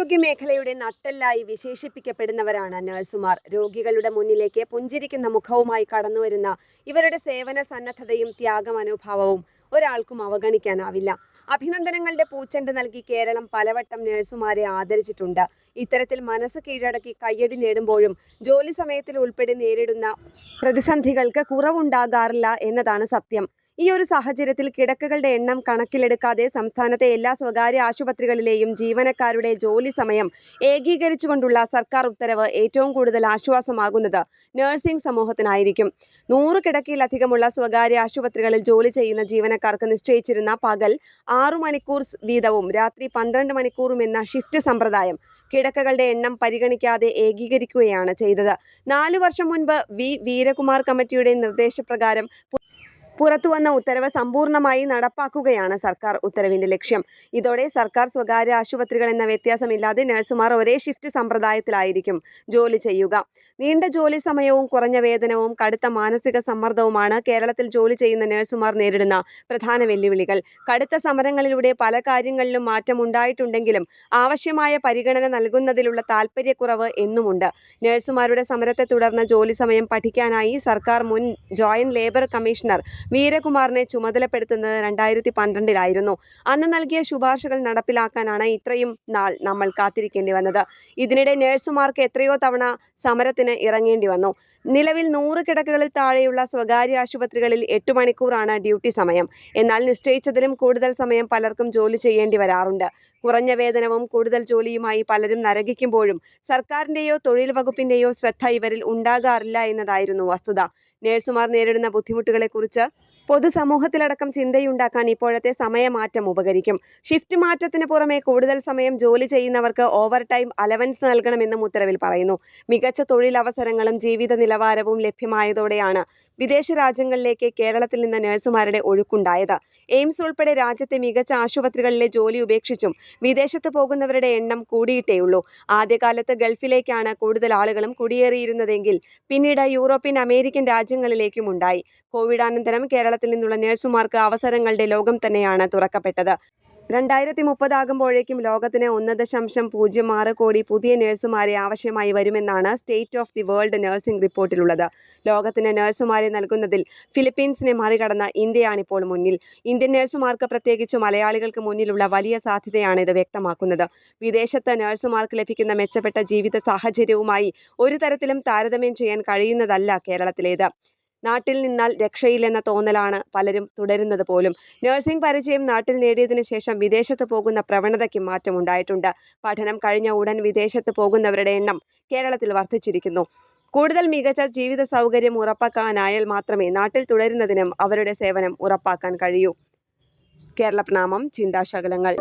ആരോഗ്യ മേഖലയുടെ നട്ടെല്ലായി വിശേഷിപ്പിക്കപ്പെടുന്നവരാണ് നഴ്സുമാർ. രോഗികളുടെ മുന്നിലേക്ക് പുഞ്ചിരിക്കുന്ന മുഖവുമായി കടന്നുവരുന്ന ഇവരുടെ സേവന സന്നദ്ധതയും ത്യാഗമനോഭാവവും ഒരാൾക്കും അവഗണിക്കാനാവില്ല. അഭിനന്ദനങ്ങളുടെ പൂച്ചെണ്ട് നൽകി കേരളം പലവട്ടം നഴ്സുമാരെ ആദരിച്ചിട്ടുണ്ട്. ഇത്തരത്തിൽ മനസ്സ് കീഴടക്കി കയ്യടി നേടുമ്പോഴും ജോലി സമയത്തിൽ ഉൾപ്പെടെ നേരിടുന്ന പ്രതിസന്ധികൾക്ക് കുറവുണ്ടാകാറില്ല എന്നതാണ് സത്യം. ഈ ഒരു സാഹചര്യത്തിൽ കിടക്കകളുടെ എണ്ണം കണക്കിലെടുക്കാതെ സംസ്ഥാനത്തെ എല്ലാ സ്വകാര്യ ആശുപത്രികളിലെയും ജീവനക്കാരുടെ ജോലി സമയം ഏകീകരിച്ചുകൊണ്ടുള്ള സർക്കാർ ഉത്തരവ് ഏറ്റവും കൂടുതൽ ആശ്വാസമാകുന്നത് നഴ്സിംഗ് സമൂഹത്തിനായിരിക്കും. നൂറ് കിടക്കയിലധികമുള്ള സ്വകാര്യ ആശുപത്രികളിൽ ജോലി ചെയ്യുന്ന ജീവനക്കാർക്ക് നിശ്ചയിച്ചിരുന്ന പകൽ ആറു മണിക്കൂർ വീതവും രാത്രി പന്ത്രണ്ട് മണിക്കൂറും എന്ന ഷിഫ്റ്റ് സമ്പ്രദായം കിടക്കകളുടെ എണ്ണം പരിഗണിക്കാതെ ഏകീകരിക്കുകയാണ് ചെയ്തത്. നാലു വർഷം മുൻപ് വി. വീരകുമാർ കമ്മിറ്റിയുടെ നിർദ്ദേശപ്രകാരം പുറത്തുവന്ന ഉത്തരവ് സമ്പൂർണമായി നടപ്പാക്കുകയാണ് സർക്കാർ ഉത്തരവിന്റെ ലക്ഷ്യം. ഇതോടെ സർക്കാർ സ്വകാര്യ ആശുപത്രികൾ എന്ന വ്യത്യാസമില്ലാതെ നഴ്സുമാർ ഒരേ ഷിഫ്റ്റ് സമ്പ്രദായത്തിലായിരിക്കും ജോലി ചെയ്യുക. നീണ്ട ജോലി സമയവും കുറഞ്ഞ വേതനവും കടുത്ത മാനസിക സമ്മർദ്ദവുമാണ് കേരളത്തിൽ ജോലി ചെയ്യുന്ന നഴ്സുമാർ നേരിടുന്ന പ്രധാന വെല്ലുവിളികൾ. കടുത്ത സമരങ്ങളിലൂടെ പല കാര്യങ്ങളിലും മാറ്റം ഉണ്ടായിട്ടുണ്ടെങ്കിലും ആവശ്യമായ പരിഗണന നൽകുന്നതിലുള്ള താൽപ്പര്യക്കുറവ് എന്നുമുണ്ട്. നഴ്സുമാരുടെ സമരത്തെ തുടർന്ന് ജോലി സമയം പഠിക്കാനായി സർക്കാർ മുൻ ജോയിന്റ് ലേബർ കമ്മീഷണർ വീരകുമാറിനെ ചുമതലപ്പെടുത്തുന്നത് രണ്ടായിരത്തി പന്ത്രണ്ടിലായിരുന്നു അന്ന് നൽകിയ ശുപാർശകൾ നടപ്പിലാക്കാനാണ് ഇത്രയും നാൾ നമ്മൾ കാത്തിരിക്കേണ്ടി വന്നത്. ഇതിനിടെ നഴ്സുമാർക്ക് എത്രയോ തവണ സമരത്തിന് ഇറങ്ങേണ്ടി വന്നു. നിലവിൽ നൂറ് കിടക്കകളിൽ താഴെയുള്ള സ്വകാര്യ ആശുപത്രികളിൽ എട്ട് മണിക്കൂറാണ് ഡ്യൂട്ടി സമയം. എന്നാൽ നിശ്ചയിച്ചതിലും കൂടുതൽ സമയം പലർക്കും ജോലി ചെയ്യേണ്ടി വരാറുണ്ട്. കുറഞ്ഞ വേതനവും കൂടുതൽ ജോലിയുമായി പലരും നരകിക്കുമ്പോഴും സർക്കാരിന്റെയോ തൊഴിൽ വകുപ്പിന്റെയോ ശ്രദ്ധ ഇവരിൽ ഉണ്ടാകാറില്ല എന്നതായിരുന്നു വസ്തുത. നേഴ്സുമാർ നേരിടുന്ന ബുദ്ധിമുട്ടുകളെക്കുറിച്ച് പൊതുസമൂഹത്തിലടക്കം ചിന്തയുണ്ടാക്കാൻ ഇപ്പോഴത്തെ സമയമാറ്റം ഉപകരിക്കും. ഷിഫ്റ്റ് മാറ്റത്തിന് പുറമെ കൂടുതൽ സമയം ജോലി ചെയ്യുന്നവർക്ക് ഓവർ ടൈം അലവൻസ് നൽകണമെന്നും ഉത്തരവിൽ പറയുന്നു. മികച്ച തൊഴിലവസരങ്ങളും ജീവിത നിലവാരവും ലഭ്യമായതോടെയാണ് വിദേശ രാജ്യങ്ങളിലേക്ക് കേരളത്തിൽ നിന്ന് നഴ്സുമാരുടെ ഒഴുക്കുണ്ടായത്. എയിംസ് ഉൾപ്പെടെ രാജ്യത്തെ മികച്ച ആശുപത്രികളിലെ ജോലി ഉപേക്ഷിച്ചും വിദേശത്ത് പോകുന്നവരുടെ എണ്ണം കൂടിയിട്ടേയുള്ളൂ ആദ്യകാലത്ത് ഗൾഫിലേക്കാണ് കൂടുതൽ ആളുകളും കുടിയേറിയിരുന്നതെങ്കിൽ പിന്നീട് യൂറോപ്യൻ അമേരിക്കൻ രാജ്യങ്ങളിലേക്കും ഉണ്ടായി. കോവിഡാനന്തരം കേരളത്തിൽ നിന്നുള്ള നഴ്സുമാർക്ക് അവസരങ്ങളുടെ ലോകം തന്നെയാണ് തുറക്കപ്പെട്ടത്. രണ്ടായിരത്തി മുപ്പതാകുമ്പോഴേക്കും ലോകത്തിന് ഒന്ന് ദശാംശം പൂജ്യം ആറ് കോടി പുതിയ നഴ്സുമാരെ ആവശ്യമായി വരുമെന്നാണ് state of the world nursing റിപ്പോർട്ടിലുള്ളത്. ലോകത്തിന് നഴ്സുമാരെ നൽകുന്നതിൽ ഫിലിപ്പീൻസിനെ മറികടന്ന ഇന്ത്യയാണിപ്പോൾ മുന്നിൽ. ഇന്ത്യൻ നഴ്സുമാർക്ക് പ്രത്യേകിച്ച് മലയാളികൾക്ക് മുന്നിലുള്ള വലിയ സാധ്യതയാണ് ഇത് വ്യക്തമാക്കുന്നത്. വിദേശത്ത് നഴ്സുമാർക്ക് ലഭിക്കുന്ന മെച്ചപ്പെട്ട ജീവിത സാഹചര്യവുമായി ഒരു തരത്തിലും താരതമ്യം ചെയ്യാൻ കഴിയുന്നതല്ല കേരളത്തിലേത്. നാട്ടിൽ നിന്നാൽ രക്ഷയില്ലെന്ന തോന്നലാണ് പലരും തുടരുന്നത് പോലും. നഴ്സിംഗ് പരിചയം നാട്ടിൽ നേടിയതിനു ശേഷം വിദേശത്ത് പോകുന്ന പ്രവണതയ്ക്ക് മാറ്റമുണ്ടായിട്ടുണ്ട് പഠനം കഴിഞ്ഞ ഉടൻ വിദേശത്ത് പോകുന്നവരുടെ എണ്ണം കേരളത്തിൽ വർദ്ധിച്ചിരിക്കുന്നു. കൂടുതൽ മികച്ച ജീവിത സൗകര്യം ഉറപ്പാക്കാനായാൽ മാത്രമേ നാട്ടിൽ തുടരുന്നതിനും അവരുടെ സേവനം ഉറപ്പാക്കാൻ കഴിയൂ. കേരള പ്രണാമം ചിന്താശകലങ്ങൾ.